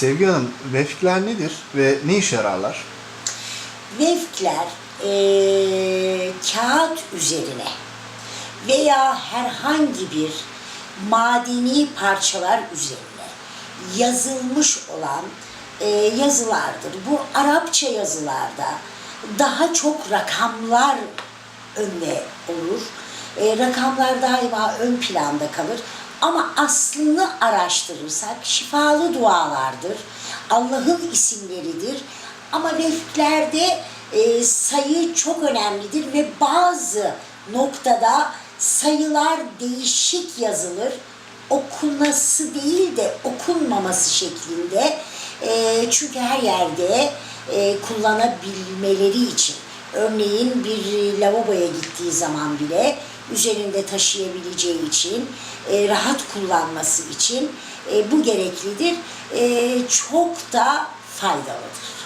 Sevgi Hanım, vefkler nedir ve ne işe yararlar? Vevkler eee, kağıt üzerine veya herhangi bir madeni parçalar üzerine yazılmış olan eee, yazılardır. Bu Arapça yazılarda daha çok rakamlar önde olur. Eee, rakamlar daima ön planda kalır. Ama aslını araştırırsak şifalı dualardır. Allah'ın isimleridir. Ama vefklerde e, sayı çok önemlidir ve bazı noktada sayılar değişik yazılır. Okunması değil de okunmaması şeklinde. E, çünkü her yerde e, kullanabilmeleri için. Örneğin bir lavaboya gittiği zaman bile üzerinde taşıyabileceği için, e, rahat kullanması için e, bu gereklidir. E, çok da faydalıdır.